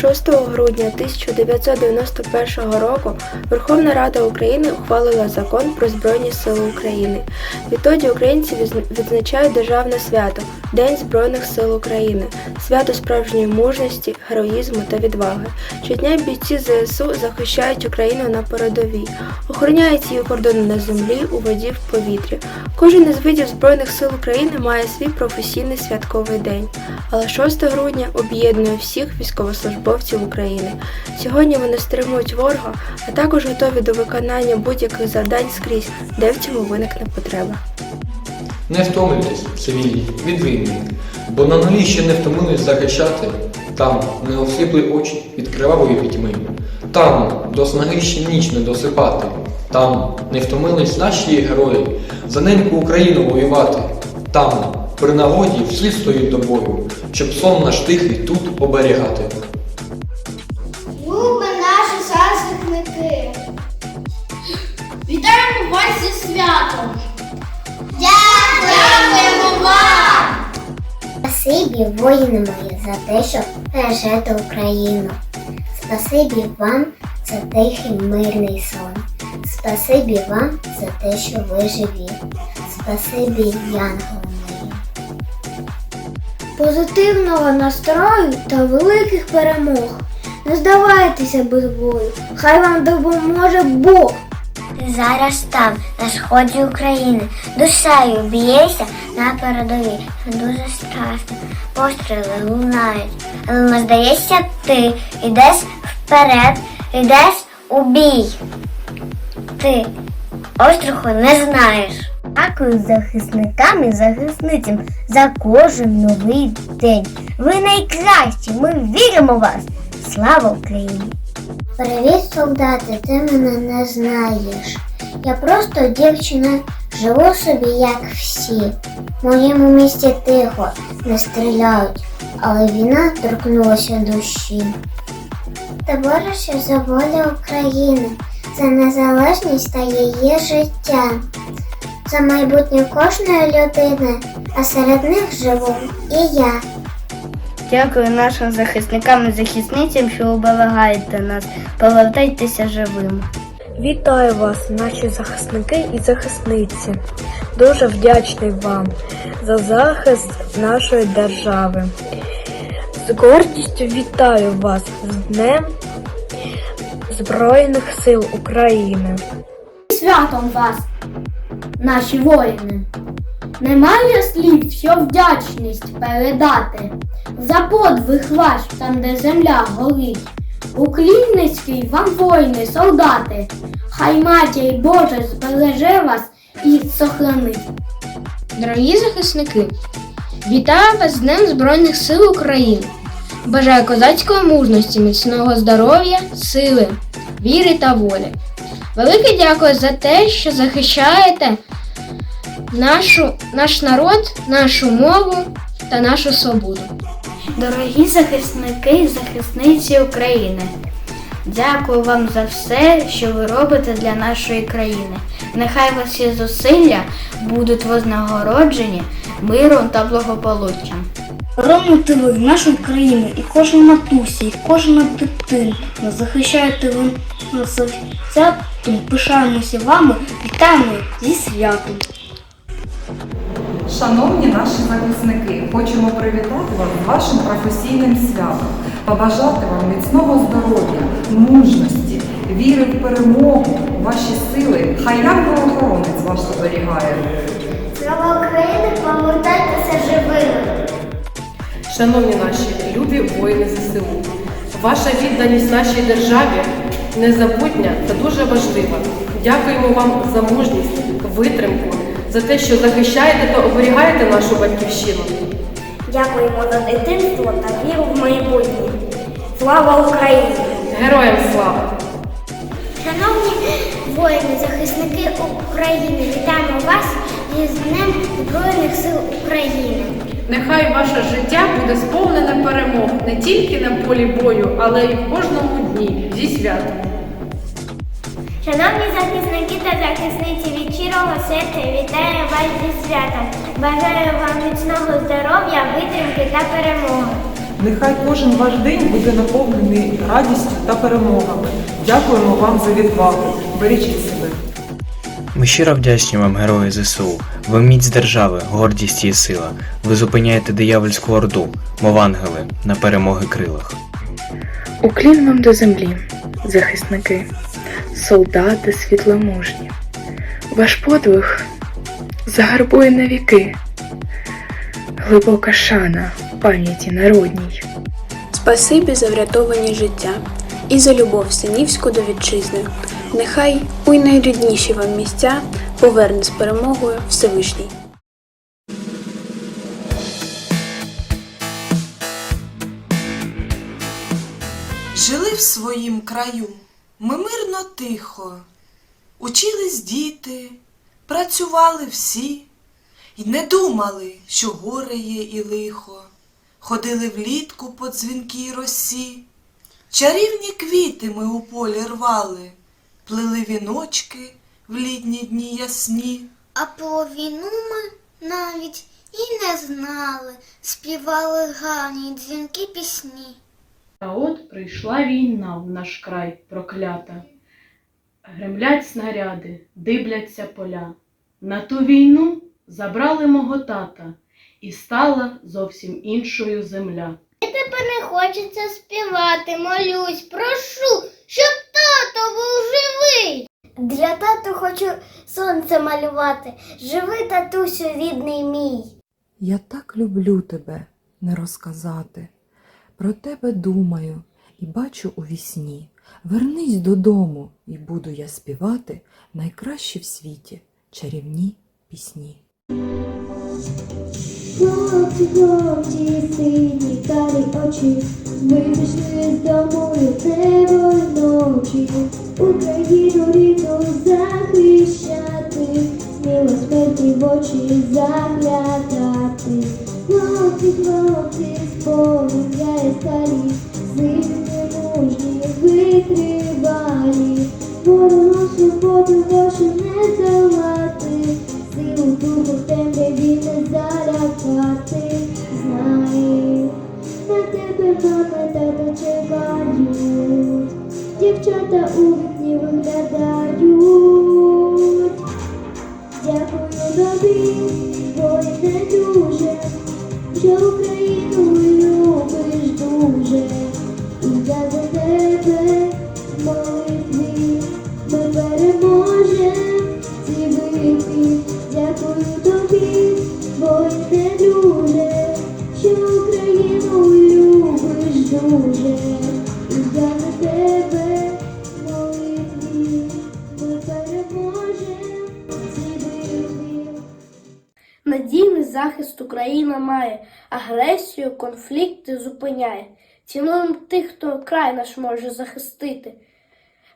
6 грудня 1991 року Верховна Рада України ухвалила закон про Збройні Сили України. Відтоді українці відзначають державне свято День Збройних сил України, свято справжньої мужності, героїзму та відваги. Щодня бійці ЗСУ захищають Україну на передовій, охороняють її кордони на землі, у воді, в повітрі. Кожен із видів Збройних сил України має свій професійний святковий день. Але 6 грудня об'єднує всіх військовослужбовців України. Сьогодні вони стримують ворога, а також готові до виконання будь-яких завдань скрізь, де в цьому виникне потреба. Не втомлюйтесь, цивільні, від війни, бо на нулі ще не втомились захищати, там не осліпли очі від кривавої пітьми, там до снаги ще ніч не досипати, там не втомились наші герої за неньку Україну воювати, там при нагоді всі стоїть до бою, щоб сон наш тихий тут оберігати. Любі наші захисники! Вітаємо вас зі святом! Воїни мої, за те, що бережете Україну. Спасибі вам за тихий мирний сон. Спасибі вам за те, що ви живі. Спасибі, янголи мої. Позитивного настрою та великих перемог. Не здавайтеся без бою. Хай вам допоможе Бог. Зараз там, на сході України, душею б'єшся на передовій. Дуже страшно, постріли лунають. Але здається, ти йдеш вперед, йдеш у бій. Ти остраху не знаєш. Дякую захисникам і захисницям за кожен новий день. Ви найкращі, ми віримо в вас. Слава Україні! Привіт, солдати, ти мене не знаєш. Я просто дівчина, живу собі, як всі. В моєму місті тихо, не стріляють, але війна торкнулася душі. Ти борешся за волю України, за незалежність та її життя, за майбутнє кожної людини, а серед них живу і я. Дякую нашим захисникам і захисницям, що оберегаєте нас. Повертайтеся живими. Вітаю вас, наші захисники і захисниці. Дуже вдячний вам за захист нашої держави. З гордістю вітаю вас з Днем Збройних сил України. Святом вас, наші воїни! Немає слів, що вдячність передати за подвиг ваш там, де земля горить. Уклінницький вам воїни, солдати, хай матір Боже збереже вас і сохранить. Дорогі захисники, вітаю вас з Днем Збройних сил України. Бажаю козацької мужності, міцного здоров'я, сили, віри та волі. Велике дякую за те, що захищаєте нашу, наш народ, нашу мову та нашу свободу. Дорогі захисники і захисниці України, дякую вам за все, що ви робите для нашої країни. Нехай ваші зусилля будуть вознагороджені миром та благополуччям. Ромно тили нашої країни і кожен матусі, і кожна дитина захищаєте ви нас святом, пишаємося вами, вітаємо зі святом. Шановні наші захисники, хочемо привітати вас з вашим професійним святом, побажати вам міцного здоров'я, мужності, віри в перемогу, ваші сили. Хай янголохоронець вас оберігає. Слава Україні, повертайтеся живими. Шановні наші любі воїни ЗСУ, ваша відданість нашій державі незабутня та дуже важлива. Дякуємо вам за мужність, витримку, за те, що захищаєте та оберігаєте нашу батьківщину. Дякуємо за дитинство та віру в майбутнє. Слава Україні! Героям слава! Шановні воїни, захисники України, вітаємо вас із Днем Збройних сил України. Нехай ваше життя буде сповнене перемог не тільки на полі бою, але й в кожному дні зі святом. Шановні захисники та захисниці від щирого серця вітаю вас зі святом. Бажаю вам міцного здоров'я, витримки та перемоги. Нехай кожен ваш день буде наповнений радістю та перемогами. Дякуємо вам за відвагу. Бережіть себе. Ми щиро вдячні вам, герої ЗСУ. Ви міць держави, гордість і сила. Ви зупиняєте диявольську орду, мов ангели, на перемоги крилах. Уклін вам до землі, захисники, солдати світломужні. Ваш подвиг загарбує на віки, глибока шана пам'яті народній. Спасибі за врятовані життя і за любов синівську до вітчизни. Нехай у найрідніші вам місця поверне з перемогою Всевишній. Жили в своїм краю, ми мирно тихо, учились діти, працювали всі, й не думали, що горе є і лихо, ходили влітку по дзвінкій росі, чарівні квіти ми у полі рвали, плели віночки в літні дні ясні. А про війну ми навіть і не знали, співали гарні дзвінки пісні. А от прийшла війна в наш край проклята. Гремлять снаряди, дибляться поля. На ту війну забрали мого тата, і стала зовсім іншою земля. Тепер не хочеться співати, молюсь, прошу, щоб тато був живий. Для тату хочу сонце малювати. Живи, татусю, рідний мій. Я так люблю тебе не розказати. Про тебе думаю і бачу у вісні. Вернись додому, і буду я співати найкращі в світі чарівні пісні. Хлопці, хлопці, сині карі очі, ми пішли з дому небо вночі, Україну рідну захищати, сміло смерті в очі заглядати. Хлопці, хлопці, сповняє сталі, сильні мужні, витривалі, ворогу свободу вашу не здолати, силу духу в темряві не залякати, знай, на тебе мама тата чекають, дівчата у захист Україна має, агресію, конфлікти зупиняє. Цінуємо тих, хто край наш може захистити.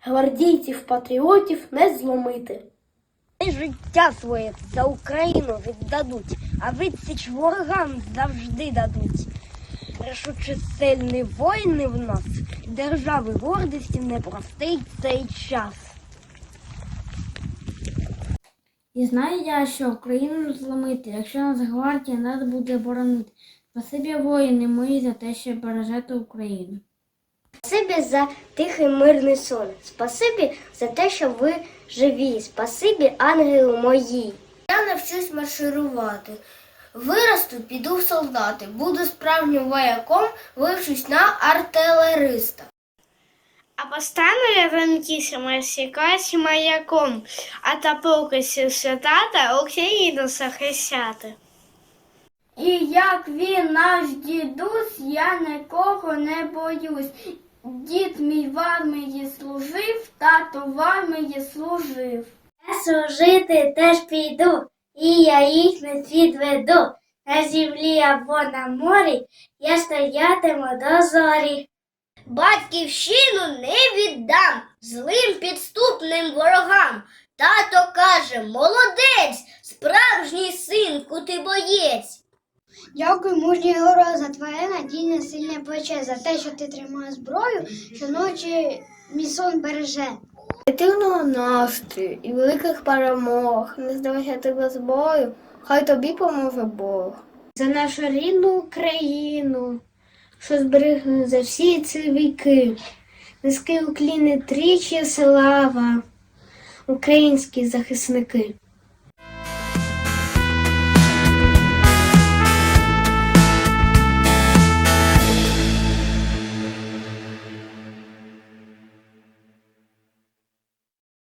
Гвардійців, патріотів не зломити. Життя своє за Україну віддадуть, а відсіч ворогам завжди дадуть. Рішучі сильні воїни в нас, держави гордості не простить цей час. І знаю я, що Україну зламити, якщо нас гвардія нас буде боронити. Спасибі воїни мої за те, що бережете Україну. Спасибі за тихий мирний сон. Спасибі за те, що ви живі. Спасибі, ангели мої. Я навчусь марширувати. Виросту, піду в солдати. Буду справжнім вояком, вивчусь на артилериста. А постану я ранкісом розсікати маяком, а та полкості святата Україну захищати. І як він наш дідусь, я нікого не боюсь. Дід мій в армії служив, тато в армії служив. Я служити теж піду, і я їх не відведу. На землі або на морі я стоятиму до зорі. Батьківщину не віддам злим підступним ворогам. Тато каже, молодець, справжній синку ти боєць. Дякую, мужній герой, за твоє надійне сильне плече, за те, що ти тримаєш зброю, щоночі мій сон береже. Позитивного настрою і великих перемог. Не здавайся ти без бою, хай тобі поможе Бог. За нашу рідну Україну, що зберегли за всі ці віки. Низький укліни тричі слава, українські захисники.